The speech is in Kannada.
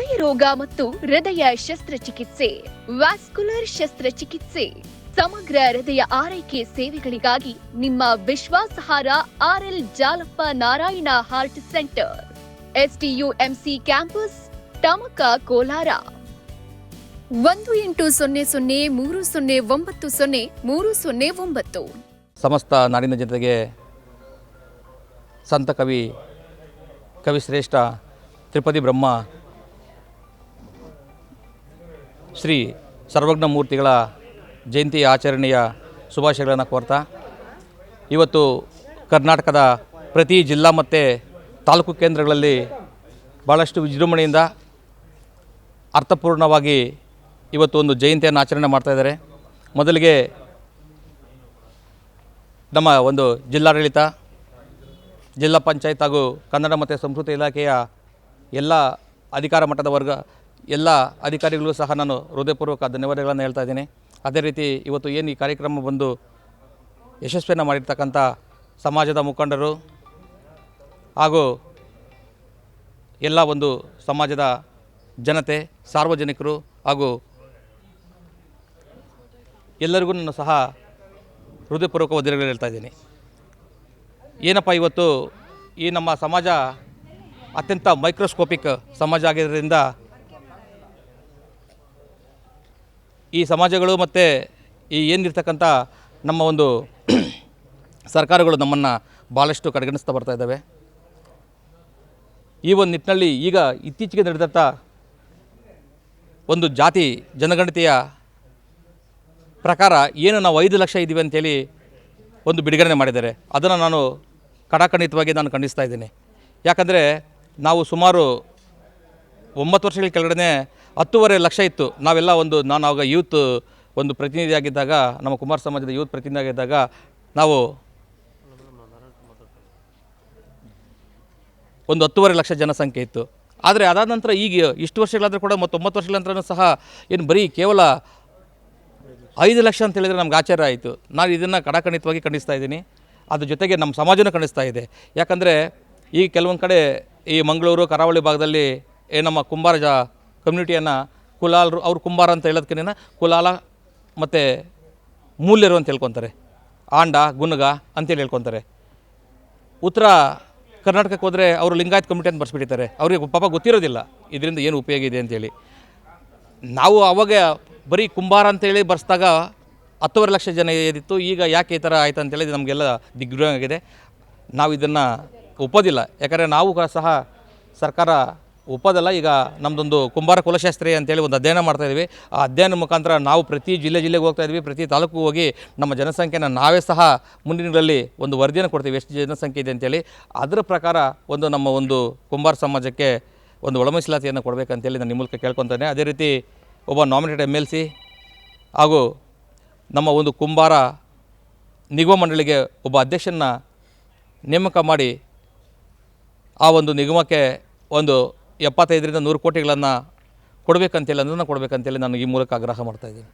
ಹೃದಯ ರೋಗ ಮತ್ತು ಹೃದಯ ಶಸ್ತ್ರಚಿಕಿತ್ಸೆ, ವ್ಯಾಸ್ಕುಲರ್ ಶಸ್ತ್ರಚಿಕಿತ್ಸೆ, ಸಮಗ್ರ ಹೃದಯ ಆರೈಕೆ ಸೇವೆಗಳಿಗಾಗಿ ನಿಮ್ಮ ವಿಶ್ವಾಸಾರ್ಹ RL Jalappa Narayana heart centre, SDUMC campus, Tamaka Kolar. ಒಂದು ಎಂಟು ಸೊನ್ನೆ ಸೊನ್ನೆ ಮೂರು ಸೊನ್ನೆ ಒಂಬತ್ತು ಸೊನ್ನೆ ಮೂರು ಸೊನ್ನೆ ಒಂಬತ್ತು. ಸಮಸ್ತ ನಾಡಿನ ಜನತೆಗೆ ಸಂತ ಕವಿ ಕವಿಶ್ರೇಷ್ಠ ತ್ರಿಪದಿ ಬ್ರಹ್ಮ ಶ್ರೀ ಸರ್ವಜ್ಞ ಮೂರ್ತಿಗಳ ಜಯಂತಿ ಆಚರಣೆಯ ಶುಭಾಶಯಗಳನ್ನು ಕೋರ್ತಾ, ಇವತ್ತು ಕರ್ನಾಟಕದ ಪ್ರತಿ ಜಿಲ್ಲಾ ಮತ್ತು ತಾಲೂಕು ಕೇಂದ್ರಗಳಲ್ಲಿ ಭಾಳಷ್ಟು ವಿಜೃಂಭಣೆಯಿಂದ ಅರ್ಥಪೂರ್ಣವಾಗಿ ಇವತ್ತು ಒಂದು ಜಯಂತಿಯನ್ನು ಆಚರಣೆ ಮಾಡ್ತಾಯಿದ್ದಾರೆ ಮೊದಲಿಗೆ ನಮ್ಮ ಒಂದು ಜಿಲ್ಲಾಡಳಿತ, ಜಿಲ್ಲಾ ಪಂಚಾಯತ್ ಹಾಗೂ ಕನ್ನಡ ಮತ್ತು ಸಂಸ್ಕೃತಿ ಇಲಾಖೆಯ ಎಲ್ಲ ಅಧಿಕಾರ ಮಟ್ಟದ ವರ್ಗ ಎಲ್ಲ ಅಧಿಕಾರಿಗಳಿಗೂ ಸಹ ನಾನು ಹೃದಯಪೂರ್ವಕ ಧನ್ಯವಾದಗಳನ್ನು ಹೇಳ್ತಾ ಇದ್ದೀನಿ. ಅದೇ ರೀತಿ ಇವತ್ತು ಏನು ಈ ಕಾರ್ಯಕ್ರಮ ಬಂದು ಯಶಸ್ವಿಯನ್ನು ಮಾಡಿರ್ತಕ್ಕಂಥ ಸಮಾಜದ ಮುಖಂಡರು ಹಾಗೂ ಎಲ್ಲ ಒಂದು ಸಮಾಜದ ಜನತೆ, ಸಾರ್ವಜನಿಕರು ಹಾಗೂ ಎಲ್ಲರಿಗೂ ನಾನು ಸಹ ಹೃದಯಪೂರ್ವಕ ವಂದನೆಗಳು ಹೇಳ್ತಾ ಇದ್ದೀನಿ. ಏನಪ್ಪ ಇವತ್ತು ಈ ನಮ್ಮ ಸಮಾಜ ಅತ್ಯಂತ ಮೈಕ್ರೋಸ್ಕೋಪಿಕ್ ಸಮಾಜ ಆಗಿರೋದ್ರಿಂದ ಈ ಸಮಾಜಗಳು ಮತ್ತು ಈ ಏನಿರ್ತಕ್ಕಂಥ ನಮ್ಮ ಒಂದು ಸರ್ಕಾರಗಳು ನಮ್ಮನ್ನು ಭಾಳಷ್ಟು ಕಡೆಗಣಿಸ್ತಾ ಬರ್ತಾ ಇದ್ದಾವೆ. ಈ ಒಂದು ನಿಟ್ಟಿನಲ್ಲಿ ಈಗ ಇತ್ತೀಚೆಗೆ ನಡೆದಂಥ ಒಂದು ಜಾತಿ ಜನಗಣತಿಯ ಪ್ರಕಾರ ಏನು ನಾವು ಐದು ಲಕ್ಷ ಇದ್ದೀವಿ ಅಂತೇಳಿ ಒಂದು ಬಿಡುಗಡೆ ಮಾಡಿದ್ದಾರೆ. ಅದನ್ನು ನಾನು ಕಡಾಖಂಡಿತವಾಗಿ ನಾನು ಖಂಡಿಸ್ತಾ ಇದ್ದೀನಿ. ಯಾಕಂದರೆ ನಾವು ಸುಮಾರು ಒಂಬತ್ತು ವರ್ಷಗಳ ಕೆಳಗಡೆ ಹತ್ತೂವರೆ ಲಕ್ಷ ಇತ್ತು. ನಾವೆಲ್ಲ ಒಂದು, ನಾನು ಆವಾಗ ಯೂತ್ ಒಂದು ಪ್ರತಿನಿಧಿಯಾಗಿದ್ದಾಗ ನಮ್ಮ ಕುಮಾರ ಸಮಾಜದ ಯೂತ್ ಪ್ರತಿನಿಧಿಯಾಗಿದ್ದಾಗ ನಾವು ಒಂದು ಹತ್ತೂವರೆ ಲಕ್ಷ ಜನಸಂಖ್ಯೆ ಇತ್ತು. ಆದರೆ ಅದಾದ ನಂತರ ಈಗ ಇಷ್ಟು ವರ್ಷಗಳಾದರೂ ಕೂಡ ಮತ್ತು ಒಂಬತ್ತು ವರ್ಷಗಳ ನಂತರ ಸಹ ಏನು ಬರೀ ಕೇವಲ ಐದು ಲಕ್ಷ ಅಂತ ಹೇಳಿದರೆ ನಮ್ಗೆ ಆಶ್ಚರ್ಯ ಆಯಿತು. ನಾನು ಇದನ್ನು ಕಡಾಖಂಡಿತವಾಗಿ ಖಂಡಿಸ್ತಾ ಇದ್ದೀನಿ. ಅದ್ರ ಜೊತೆಗೆ ನಮ್ಮ ಸಮಾಜನೂ ಖಂಡಿಸ್ತಾ ಇದೆ. ಯಾಕಂದರೆ ಈ ಕೆಲವೊಂದು ಕಡೆ ಈ ಮಂಗಳೂರು, ಕರಾವಳಿ ಭಾಗದಲ್ಲಿ ನಮ್ಮ ಕುಂಬಾರ ಜ ಕಮ್ಯುನಿಟಿಯನ್ನು ಕುಲಾಲರು, ಅವ್ರು ಕುಂಬಾರ ಅಂತ ಹೇಳೋದಕ್ಕಿಂತ ಕುಲಾಲ ಮತ್ತು ಮೂಲ್ಯರು ಅಂತ ಹೇಳ್ಕೊತಾರೆ. ಆಂಡ, ಗುನ್ಗ ಅಂತೇಳಿ ಹೇಳ್ಕೊತಾರೆ. ಉತ್ತರ ಕರ್ನಾಟಕಕ್ಕೆ ಹೋದರೆ ಅವರು ಲಿಂಗಾಯತ್ ಕಮಿಟಿ ಅಂತ ಬರ್ಸ್ಬಿಟ್ಟಿದ್ದಾರೆ. ಅವರಿಗೆ ಪಾಪ ಗೊತ್ತಿರೋದಿಲ್ಲ. ಇದರಿಂದ ಏನು ಉಪಯೋಗ ಇದೆ ಅಂತೇಳಿ. ನಾವು ಅವಾಗ ಬರೀ ಕುಂಬಾರ ಅಂತೇಳಿ ಬರ್ಸಿದಾಗ ಹತ್ತುವರೆ ಲಕ್ಷ ಜನ ಏದಿತ್ತು ಈಗ ಯಾಕೆ ಈ ಥರ ಆಯ್ತು ಅಂತೇಳಿ ನಮಗೆಲ್ಲ ದಿಗ್ಭ್ರಮೆ ಆಗಿದೆ ನಾವು ಇದನ್ನು ಒಪ್ಪೋದಿಲ್ಲ. ಯಾಕಂದರೆ ನಾವು ಸಹ ಸರ್ಕಾರ ಒಪ್ಪೋದಲ್ಲ, ಈಗ ನಮ್ಮದೊಂದು ಕುಂಬಾರ ಕುಲಶಾಸ್ತ್ರಿ ಅಂತೇಳಿ ಒಂದು ಅಧ್ಯಯನ ಮಾಡ್ತಾ ಆ ಅಧ್ಯಯನ ಮುಖಾಂತರ ನಾವು ಪ್ರತಿ ಜಿಲ್ಲೆ ಜಿಲ್ಲೆಗೆ ಹೋಗ್ತಾ ಇದ್ವಿ, ಪ್ರತಿ ತಾಲೂಕು ಹೋಗಿ ನಮ್ಮ ಜನಸಂಖ್ಯೆನ ನಾವೇ ಸಹ ಮುಂದಿನಗಳಲ್ಲಿ ಒಂದು ವರದಿಯನ್ನು ಕೊಡ್ತೀವಿ, ಎಷ್ಟು ಜನಸಂಖ್ಯೆ ಇದೆ ಅಂತೇಳಿ. ಅದರ ಪ್ರಕಾರ ಒಂದು ನಮ್ಮ ಒಂದು ಕುಂಬಾರ ಸಮಾಜಕ್ಕೆ ಒಂದು ಒಳಮೀಸಲಾತಿಯನ್ನು ಕೊಡಬೇಕಂತೇಳಿ ನಾನು ನಿಮ್ಮ ಮೂಲಕ ಕೇಳ್ಕೊತಾನೆ. ಅದೇ ರೀತಿ ಒಬ್ಬ ನಾಮಿನೇಟೆಡ್ ಎಂ ಎಲ್ ಸಿ ಹಾಗೂ ನಮ್ಮ ಒಂದು ಕುಂಬಾರ ನಿಗಮ ಮಂಡಳಿಗೆ ಒಬ್ಬ ಅಧ್ಯಕ್ಷನ ನೇಮಕ ಮಾಡಿ ಆ ಒಂದು ನಿಗಮಕ್ಕೆ ಒಂದು ಎಪ್ಪತ್ತೈದರಿಂದ ನೂರು ಕೋಟಿಗಳನ್ನು ಕೊಡಬೇಕಂತೇಳಿ ಅನುದಾನ ಕೊಡಬೇಕಂತೇಳಿ ನಾನು ಈ ಮೂಲಕ ಆಗ್ರಹ ಮಾಡ್ತಾಯಿದ್ದೀನಿ